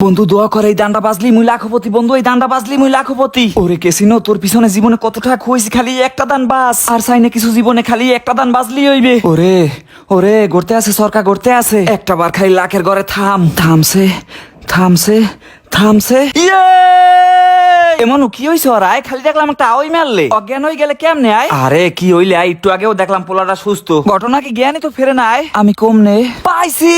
বন্ধু, দোয়া করে এই দান্ডা বাজলি, মুই লাখপতি। বন্ধু, এই দান্ডা বাজলি, মুই লাখপতি। ওরে কেসিনো, তোর পিছনে জীবনে কত টাকা খুঁজছি খালি একটা দান বাস। আর সাইনে কিছু জীবনে খালি একটা দান বাজলি হইবে। ওরে ওরে, গড়তে আছে, সরকার গড়তে আছে। একটা বার খালি লাখের ঘরে থাম। থামছে থামছে থামছে। ইয়ে! এমন কি হইছে ওর? আয় খালি দেখলাম একটা আওই মারলে। অজ্ঞান হয়ে গেলে কেমনে আয়? আরে কি হইলে? আয় একটু আগেও দেখলাম পোলাটা সুস্থ। ঘটনা কি জ্ঞানই তো ফেরে না আয়। আমি কম নে। পাইছি!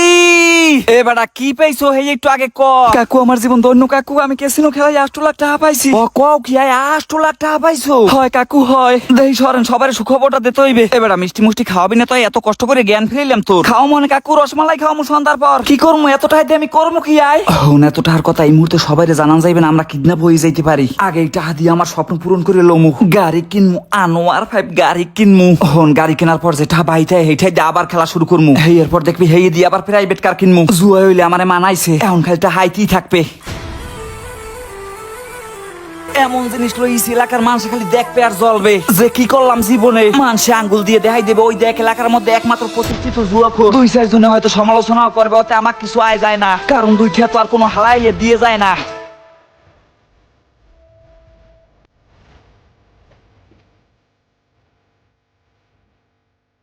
এ বেটা কি পাইছো একটু আগে ক। কাকু আমার জীবন ধন্য কাকু আমি কেসিনো খেলায় আষ্ট লাখ টাকা পাইছি। ও কও কি আয় আষ্ট লাখ টাকা পাইছো? হয় কাকু হয়। সরেন সবার সুখবরটা দিতে হইবে। এ বেটা মিষ্টি মুষ্টি খাওয়াবি না তো এত কষ্ট করে জ্ঞান ফিরিলাম তোর। খাও মনে কাকু রসমালাই খাও মু সন্ধ্যার পর কি করব এত টাকা দিয়ে আমি করব কি আয়? হন এত টাকার কথা এই মুহূর্তে সবাই জানান যাইবে না আমরা কিডন্যাপ হয়ে যাইতে পারি। আগে এই টাকা দিয়ে আমার স্বপ্ন পূরণ করে লমু। গাড়ি কিনমু আনোয়ার ফাইভ গাড়ি কিনমু। হন গাড়ি কেনার পর যেটা বাইতে হেইটাই দিয়ে আবার খেলা শুরু করমু। হেই এরপর দেখবি হেই দিয়ে আবার প্রাইভেট কার কিনমু। জুয়া হইলে আমারে মানাইছে। এখন খালিটা হাইতেই থাকবে। এমন জিনিস লইছি এলাকার মানুষ খালি দেখবে আর জ্বলবে। যে কি করলাম জীবনে? মানুষে আঙ্গুল দিয়ে দেখাই দেবে ওই দেখ এলাকার মধ্যে একমাত্র প্রতিষ্ঠিত জুয়াখোর দুই চার জনে হয়তো সমালোচনাও করবে ওতে আমার কিছু আয় যায় না। কারণ দুই তো আর কোনো হালাইয়ে দিয়ে যায় না।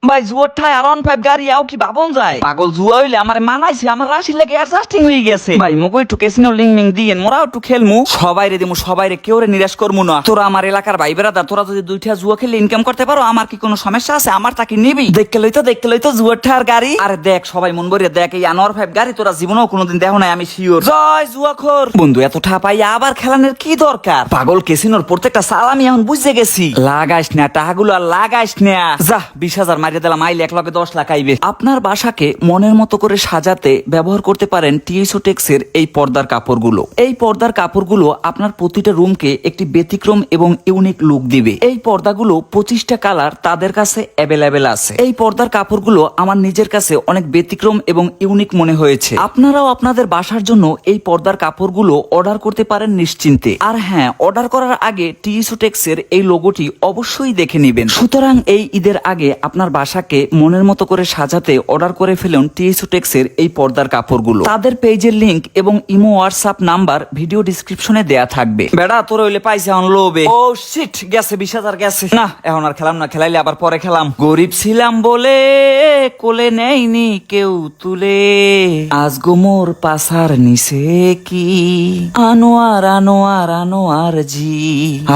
ভাই জুয়ার ঠায় আর অন ফাইভ গাড়ি আও কি ভাবন যায়? পাগল জুয়া হইলে আমার মানাইছে, আমার রাশি লেগে অ্যাডজাস্টিং হয়ে গেছে। ভাই মুকো একটু কেসিনো লিং মিং দিয়ে মোরাও একটু খেলমু। সবাই রে দিমু সবাই রে কেউ রে নিরাশ করমু না। তোরা আমার এলাকার ভাই বেড়াদার তোরা যদি দুইটা জুয়া খেলে ইনকাম করতে পারো, আমার কি কোনো সমস্যা আছে? আমার তাকে নিবি? দেখতে লইতো দেখতে লইতো জুয়ার ঠার গাড়ি। আরে দেখ, সবাই মন ভরিয়ে দেখ, এই আনোয়ার ফাইভ গাড়ি তোরা জীবনেও কোনোদিন দেখো নাই, আমি শিওর জয় জুয়াখোর বন্ধু, এত ঠা পাই আবার খেলানোর কি দরকার? পাগল কেসিনোর প্রত্যেকটা সালামি এখন বুঝে গেছি। লাগাইস না, টাকাগুলো আর লাগাইস না। যা, বিশ হাজার মারিয়ে দিলাম, আইলে এক লগে দশ লাখ আইবে। আপনার বাসাকে মনের মতো করে সাজাতে ব্যবহার করতে পারেন টিএসওটেক্স এর এই পর্দার কাপড়গুলো। এই পর্দার কাপড়গুলো আপনার প্রতিটা রুমকে একটি ব্যতিক্রম এবং ইউনিক লুক দিবে। এই পর্দাগুলো পঁচিশটা কালার তাদের কাছে অ্যাভেলেবেল আছে। এই পর্দার কাপড়গুলো আমার নিজের কাছে অনেক ব্যতিক্রম এবং ইউনিক মনে হয়েছে। আপনারাও আপনাদের বাসার জন্য এই পর্দার কাপড়গুলো অর্ডার করতে পারেন নিশ্চিন্তে। আর হ্যাঁ অর্ডার করার আগে টিএসওটেক্স এর এই লোগোটি অবশ্যই দেখে নেবেন। সুতরাং এই ঈদের আগে আপনার বাসাকে মনের মতো করে সাজাতে অর্ডার করে ফেলুন টিএসওটেক্স এর এই পর্দার কাপড়গুলো। তাদের পেজের লিংক এবং ইমো হোয়াটসঅ্যাপ নাম্বার ভিডিও ডিসক্রিপশনে দেয়া থাকবে। বেড়া তোর হইলে পাইছে এখন লোবে ও শিট গেছে বিশ হাজার গেছে। না এখন আর খেলাম না খেলাইলে আবার পরে খেলাম। গরিব ছিলাম বলে কোলে নেয়নি কেউ তুলে। আজ গোমর পাসার নিছে কি? আনোয়ার আনোয়ার আনোয়ার জি।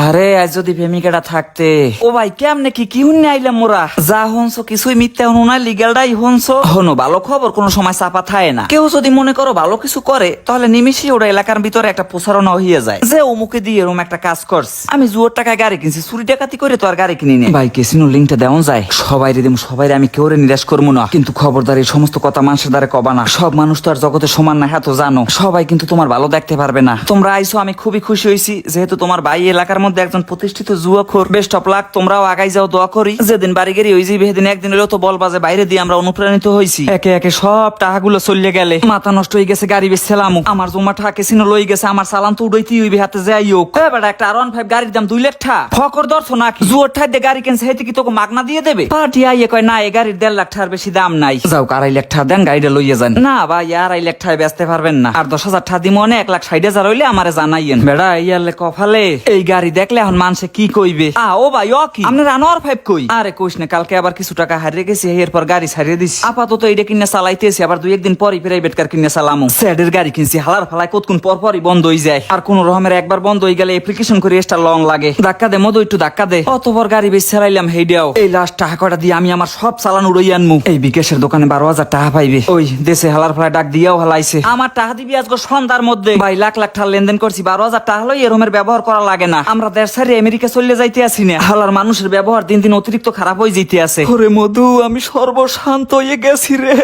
আরে আজ যদি প্রেমিকাটা থাকতে। ও ভাই কেমনে কি কি হুন্নে আইলাম মোরা? যা হনছো কিছুই মিথ্যা হনো না লিগেলটাই হনছো হনো ভালো খবর কোনো সময় চাপা থায় না। কেউ যদি মনে করো ভালো কিছু করে তাহলে নিমিশই ওরা এলাকার ভিতরে একটা প্রসারণা হইয়া যায়। যে অমুকে দিয়ে এরকম একটা কাজ করছে। আমি জুয়োর টাকায় গাড়ি কিনছি চুরি ডাকাতি করে তো আর গাড়ি কিনি নি। ভাই কেসিনো লিঙ্কটা দেওয়া যায়। সবাই রে সবাই আমি কেউ নিরাশ করব না। কিন্তু খবরদার এই সমস্ত কথা মানুষের দ্বারা কবা না। সব মানুষ তো আর জগতে সমান না হ্যাঁ তো জানো। সবাই কিন্তু তোমার ভালো দেখতে পারবে না। তোমরা আইসো আমি খুবই খুশি হয়েছি যেহেতু তোমার ভাই এলাকার মধ্যে একজন প্রতিষ্ঠিত জুয়াখোর বেস্ট অফ লাক তোমরাও আগাই যাও দোয়া করি। যেদিন বাড়ি গেরি ওই যাবে সেদিন একদিন হলেও তো বল বাজে বাইরে দিয়ে আমরা অনুপ্রাণিত হয়েছি একে একে সব টাকাগুলো চললে গেলে। মাথা নষ্ট হয়ে গেছে গাড়ি বেচছিলাম আমার জমা টাকা কেসিনো লই গেছে আমার সালান তো উড়াইতেই হইবে হাতে যাই হোক। এ বেটা একটা আর ফাইভ গাড়ির দাম দুই লাখ টা ফকর দর্শো নাকি? জুয়োর ঠাই দিয়ে গাড়ি কিনছে হেতে কি তোকে মাগনা দিয়ে দেবে? পার্টি আইয়ে কয় না এই গাড়ির দেড় লাখ টাকার বেশি দাম নাই। যাও আড়াই লাখ টাকা দেন গাড়িটা লইয়ে যান। না ভাই আর আড়াই লাখ টাকা বেচতে পারবেন না। আর দশ হাজার টাকা দিব এক লাখ ষাট হাজার হইলে আমারে জানাইয়েন। বেড়া ইয়ারলে কফালে এই গাড়ি দেখলে এখন মানুষে কি কইবে? আ ও ভাই ও কি? আপনার আনোয়ার ফাইভ কই? আরে কইস না কালকে আবার কিছু টাকা হারিয়ে গেছি, এরপর গাড়ি ছাড়িয়ে দিছি। আপাতত এটা কিনে চালাইতেছি, আবার দুই একদিন পরই প্রাইভেট কার কিনে চালামো। স্যাডের গাড়ি কিনছি, হালার ফালাই কতক্ষণ পর পরই বন্ধ হয়ে যায়। আর কোন রকমের একবার বন্ধ হয়ে গেলে অ্যাপ্লিকেশন করে এক্সট্রা লং লাগে। ধাক্কা দে, মধু, একটু ধাক্কা দে। অতপর গাড়ি বেশ চালাইলাম হেইডিয়াও এই লাস্ট টাকা কটা দিয়ে আমি আমার সব চালান উড়াই আনমু। এই বিকেশের দোকানে বারো হাজার টাকা পাইবে। ওই দেশে হালার ফালাই ডাক দিয়াও হালাইছে। আমার টাকা দিবি আজকে সন্ধ্যার মধ্যে। ভাই, লাখ লাখ টাকা লেনদেন করছি, বারো হাজার টাকা হলো এরমের ব্যবহার করা লাগে না। আমরা দেশ ছাড়িয়ে আমেরিকা চলে যাইতে আসি না। হালার মানুষের ব্যবহার দিন দিন অতিরিক্ত খারাপ হয়ে যেতে আছে। ওরে মধু আমি সর্বশান্ত হয়ে গেছি রে।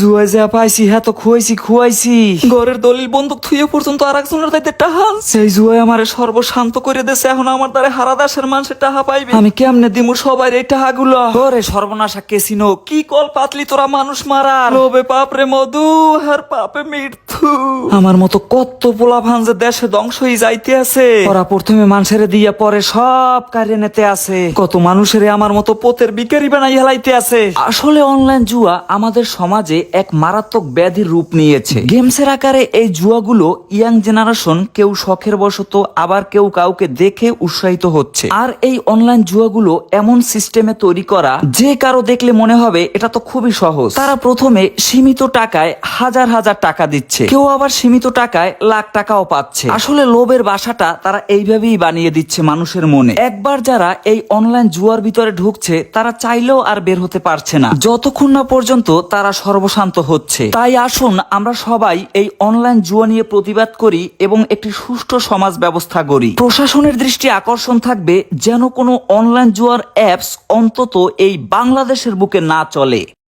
জুয়াই যা পাইছি হ্যাঁ তো খুয়াইছি খুয়াইছি ঘরের দলিল বন্দুক থুয়ে পর্যন্ত আর একজনের দায়িত্বে টাহা সেই জুয়াই আমার সর্বশান্ত করে দেছে এখন আমার দ্বারা হারা দাসের মানুষের টাহা পাইবে। আমি কেমনে দিমু সবাই এই টাহা গুলো ওরে সর্বনাশা কেসিনো কি কল পাতলি তোরা মানুষ মারা লোবে পাপরে মধু আর পাপে মৃত্যু। আমার মতো কত পোলা ভাঞ্জে দেশে ধ্বংস হয়ে যাইতে আছে। ওরা প্রথমে মানুষের দিয়া পরে সব কারে নেতে আছে। কত মানুষের আমার মতো পোতের বিকারি বানাই বানাই হেলাইতে আছে। আসলে অনলাইন জুয়া আমাদের সমাজে এক মারাত্মক ব্যাধির রূপ নিয়েছে। গেমসের আকারে এই জুয়াগুলো ইয়াং জেনারেশন কেউ শখের বশত আবার কেউ কাউকে দেখে উৎসাহিত হচ্ছে। আর এই অনলাইন জুয়াগুলো এমন সিস্টেমে তৈরি করা, যে কারও দেখলে মনে হবে এটা তো খুবই সহজ। তারা প্রথমে সীমিত টাকায় হাজার হাজার টাকা দিচ্ছে। কেউ আবার সীমিত টাকায় লাখ টাকাও পাচ্ছে। আসলে লোভের বাসাটা তারা এইভাবেই বানিয়ে দিচ্ছে মানুষের মনে। একবার যারা এই অনলাইন জুয়ার ভিতরে ঢুকছে, তারা চাইলেও আর বের হতে পারছে না। যতক্ষণ না পর্যন্ত তারা সর্বশান্ত হচ্ছে। তাই আসুন আমরা সবাই এই অনলাইন জুয়া নিয়ে প্রতিবাদ করি এবং একটি সুষ্ঠু সমাজ ব্যবস্থা করি প্রশাসনের দৃষ্টি আকর্ষণ থাকবে যেন কোনো অনলাইন জুয়ার অ্যাপস অন্তত এই বাংলাদেশের বুকে না চলে।